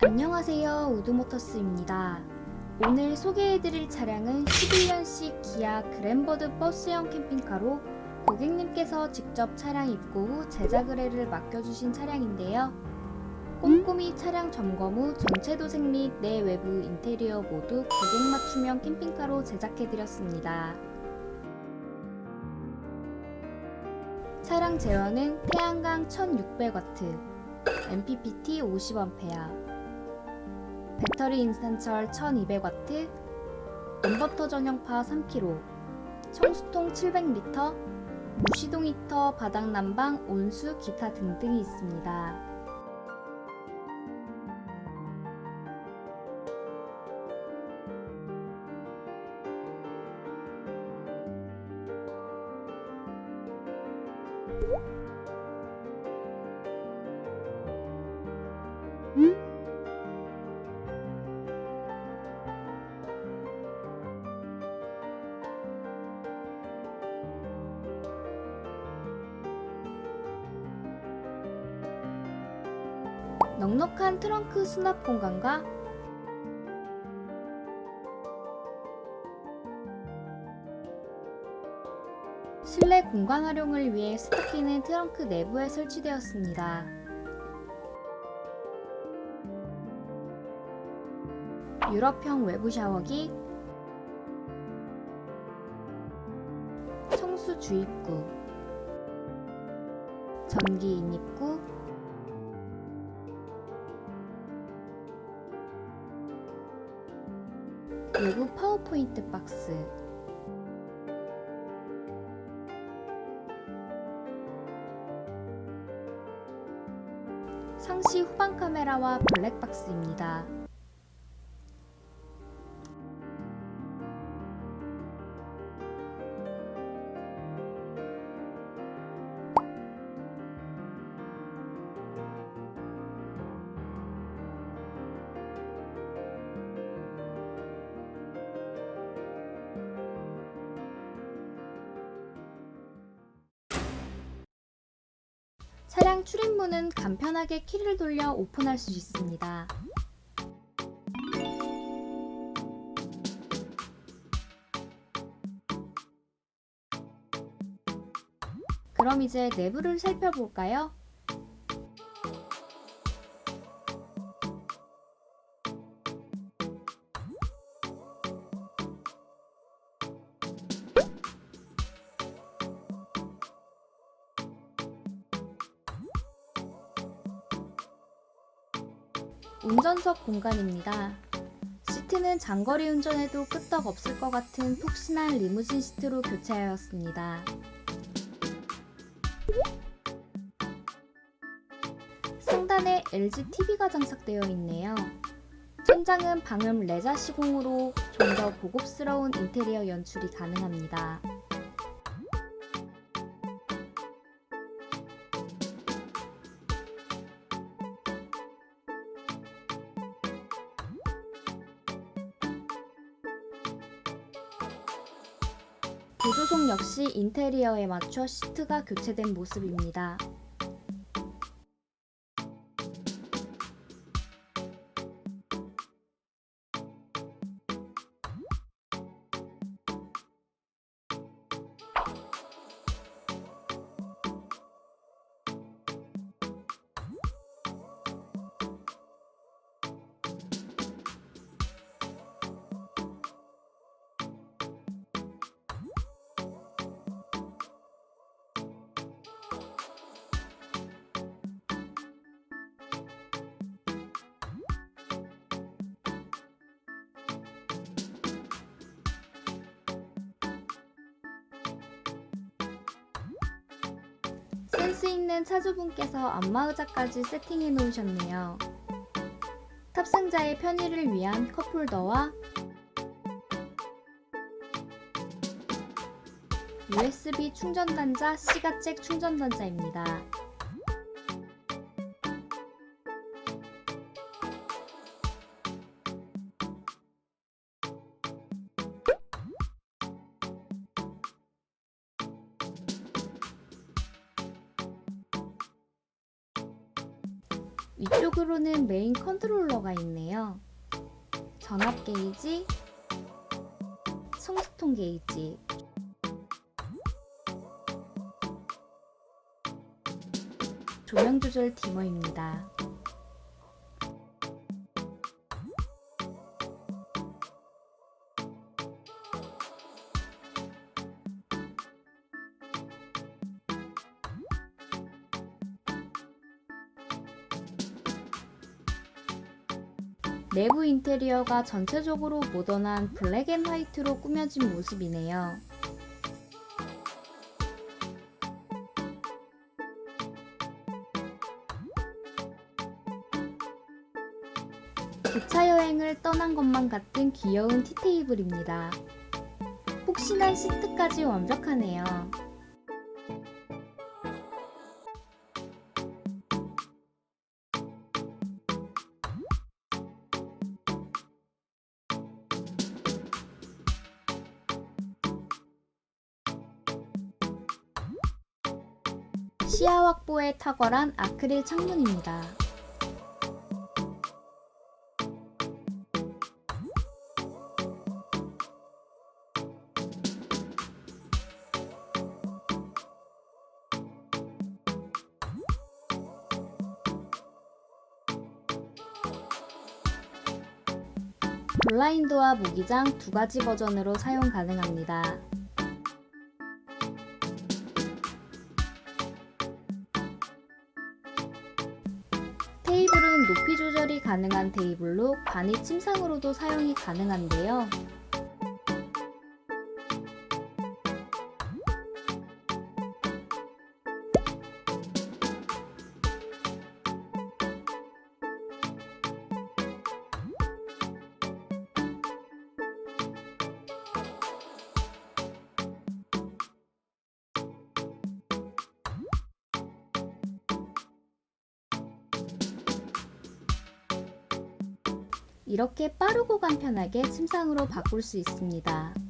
안녕하세요. 우드모터스입니다. 오늘 소개해드릴 차량은 11년식 기아 그랜버드 버스형 캠핑카로 고객님께서 직접 차량 입고 후 제작 의뢰를 맡겨주신 차량인데요. 꼼꼼히 차량 점검 후 전체 도색 및 내외부 인테리어 모두 고객 맞춤형 캠핑카로 제작해드렸습니다. 차량 제어는 태양광 1600W, MPPT 50A, 배터리 인산철 1200W, 인버터 전용파 3kg, 청수통 700L, 무시동 히터, 바닥 난방, 온수, 기타 등등이 있습니다. 넉넉한 트렁크 수납 공간과 실내 공간 활용을 위해 스타키는 트렁크 내부에 설치되었습니다. 유럽형 외부 샤워기, 청수 주입구, 전기 인입구, 외부 파워포인트 박스 상시 후방 카메라와 블랙박스입니다. 차량 출입문은 간편하게 키를 돌려 오픈할 수 있습니다. 그럼 이제 내부를 살펴볼까요? 운전석 공간입니다. 시트는 장거리 운전에도 끄떡 없을 것 같은 푹신한 리무진 시트로 교체하였습니다. 상단에 LG TV가 장착되어 있네요. 천장은 방음 레자 시공으로 좀 더 고급스러운 인테리어 연출이 가능합니다. 구조석 역시 인테리어에 맞춰 시트가 교체된 모습입니다. 센스 있는 차주분께서 안마의자까지 세팅해 놓으셨네요. 탑승자의 편의를 위한 컵홀더와 USB 충전단자 시가잭 충전단자입니다. 위쪽으로는 메인 컨트롤러가 있네요. 전압 게이지, 성수통 게이지, 조명 조절 디머입니다. 내부 인테리어가 전체적으로 모던한 블랙 앤 화이트로 꾸며진 모습이네요. 기차 여행을 떠난 것만 같은 귀여운 티테이블입니다. 폭신한 시트까지 완벽하네요. 시야 확보에 탁월한 아크릴 창문입니다. 블라인드와 모기장 두 가지 버전으로 사용 가능합니다. 가능한 테이블로 관이 침상으로도 사용이 가능한데요. 이렇게 빠르고 간편하게 침상으로 바꿀 수 있습니다.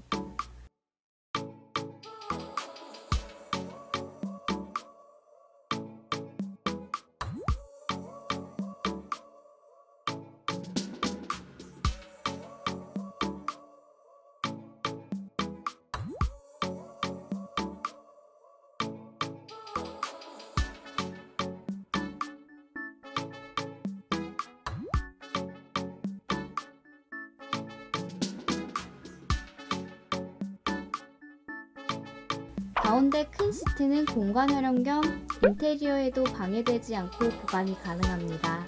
가운데 큰 시트는 공간 활용 겸 인테리어에도 방해되지 않고 보관이 가능합니다.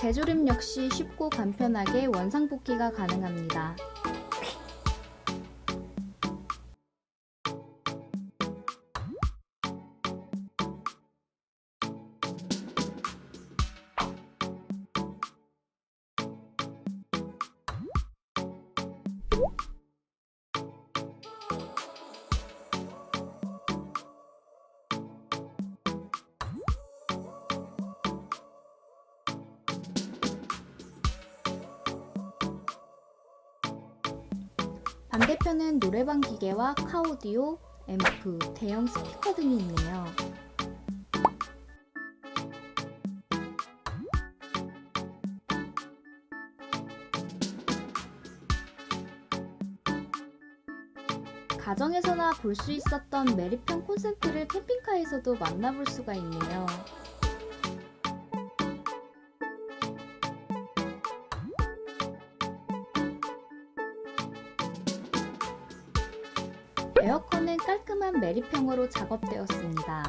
재조립 역시 쉽고 간편하게 원상복귀가 가능합니다. 반대편은 노래방 기계와 카오디오, 앰프, 대형 스피커 등이 있네요. 가정에서나 볼 수 있었던 메리평 콘센트를 캠핑카에서도 만나볼 수가 있네요. 메리평으로 작업되었습니다.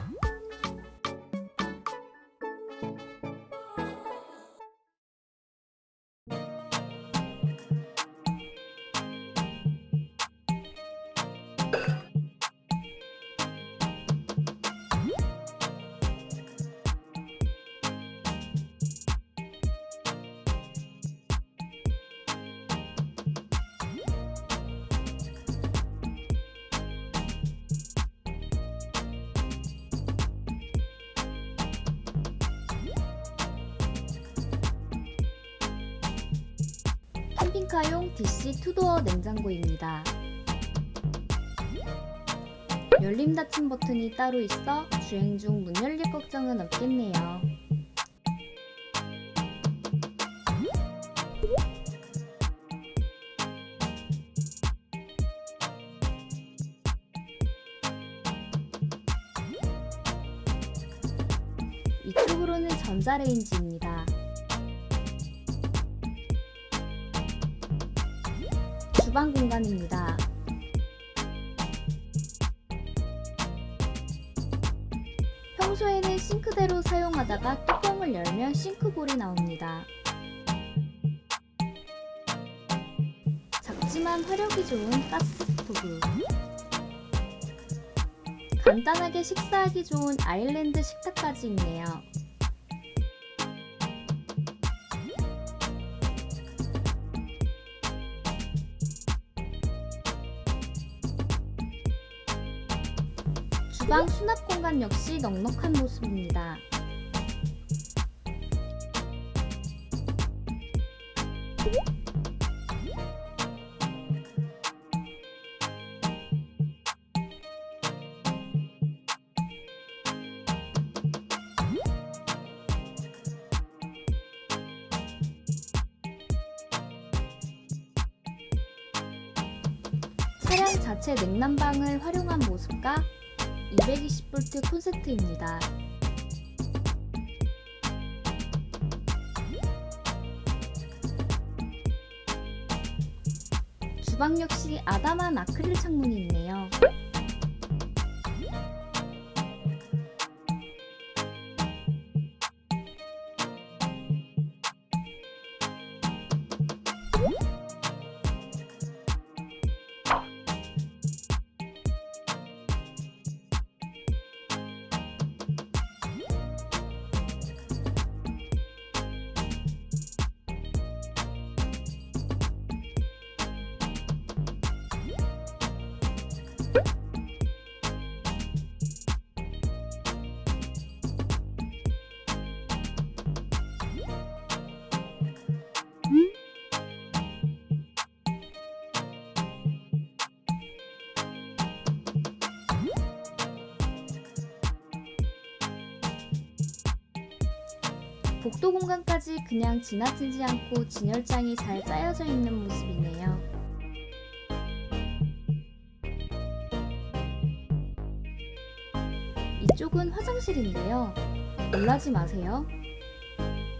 캠핑카용 DC 투도어 냉장고입니다. 열림 닫힘 버튼이 따로 있어 주행 중 문 열릴 걱정은 없겠네요. 이쪽으로는 전자레인지 주방 공간입니다. 평소에는 싱크대로 사용하다가 뚜껑을 열면 싱크볼이 나옵니다. 작지만 화력이 좋은 가스 스토브. 간단하게 식사하기 좋은 아일랜드 식탁까지 있네요. 주방 수납 공간 역시 넉넉한 모습입니다. 차량 자체 냉난방을 활용한 모습과 220V 콘센트입니다. 주방 역시 아담한 아크릴 창문이 있네요. 복도 공간까지 그냥 지나치지 않고 진열장이 잘 짜여져 있는 모습이네요. 이쪽은 화장실인데요. 놀라지 마세요.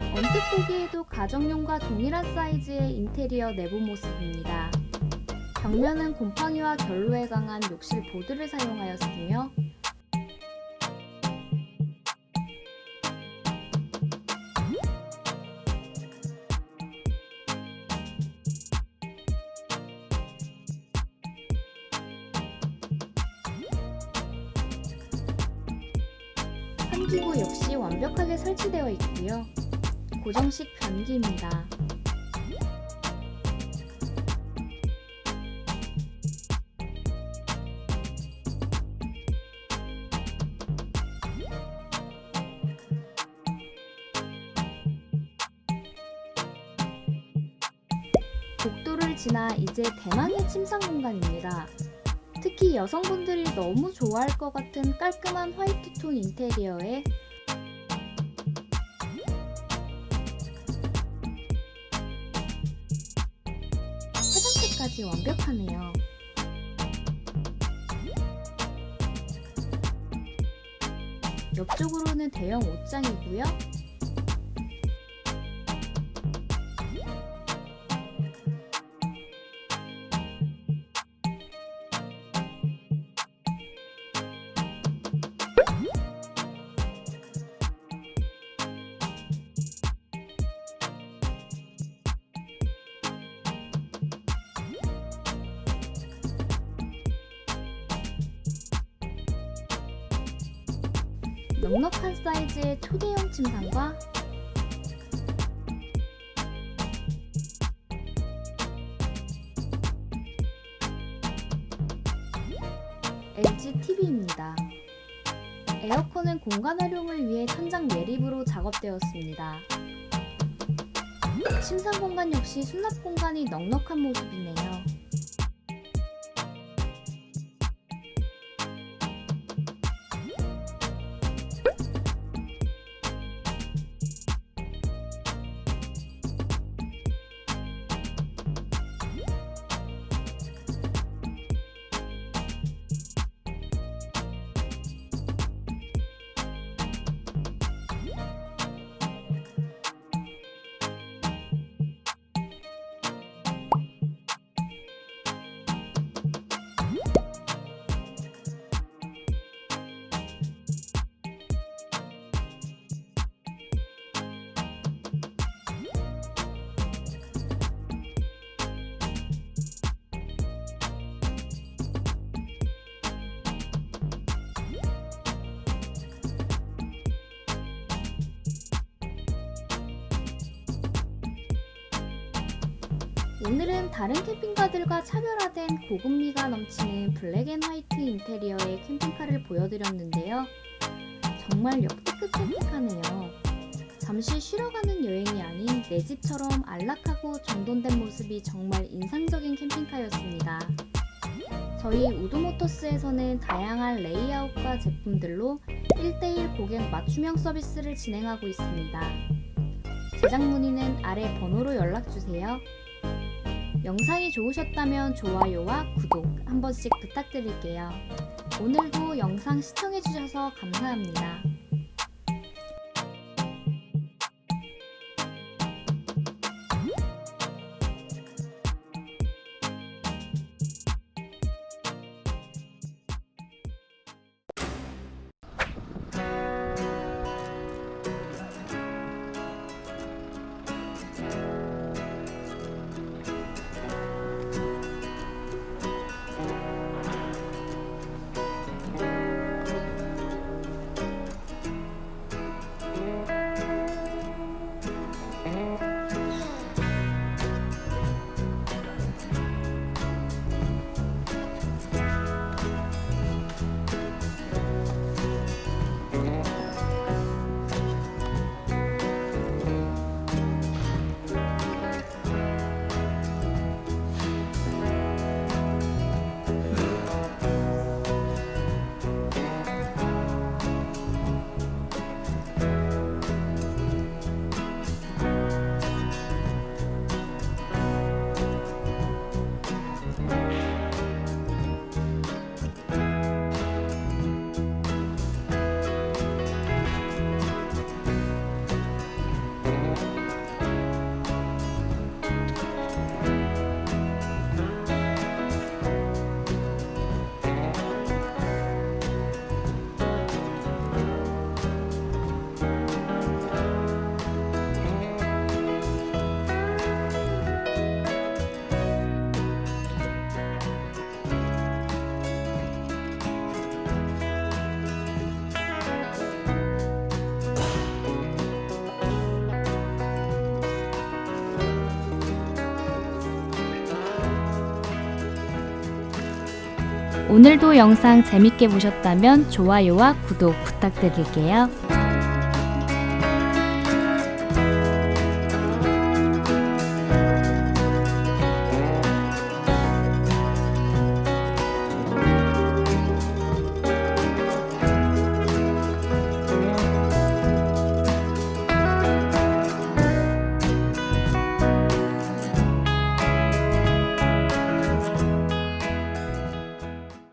언뜻 보기에도 가정용과 동일한 사이즈의 인테리어 내부 모습입니다. 벽면은 곰팡이와 결로에 강한 욕실 보드를 사용하였으며 환기구 역시 완벽하게 설치되어 있고요. 고정식 변기입니다. 복도를 지나 이제 대망의 침상 공간입니다. 특히 여성분들이 너무 좋아할 것 같은 깔끔한 화이트 톤 인테리어에 화장실까지 완벽하네요. 옆쪽으로는 대형 옷장이고요. 넉넉한 사이즈의 초대형 침상과 LG TV입니다. 에어컨은 공간 활용을 위해 천장 매립으로 작업되었습니다. 침상 공간 역시 수납 공간이 넉넉한 모습이네요. 오늘은 다른 캠핑카들과 차별화된 고급미가 넘치는 블랙 앤 화이트 인테리어의 캠핑카를 보여드렸는데요. 정말 역대급 캠핑카네요. 잠시 쉬러 가는 여행이 아닌 내 집처럼 안락하고 정돈된 모습이 정말 인상적인 캠핑카였습니다. 저희 우드모터스에서는 다양한 레이아웃과 제품들로 1대1 고객 맞춤형 서비스를 진행하고 있습니다. 제작 문의는 아래 번호로 연락주세요. 영상이 좋으셨다면 좋아요와 구독 한 번씩 부탁드릴게요. 오늘도 영상 시청해주셔서 감사합니다. 오늘도 영상 재밌게 보셨다면 좋아요와 구독 부탁드릴게요.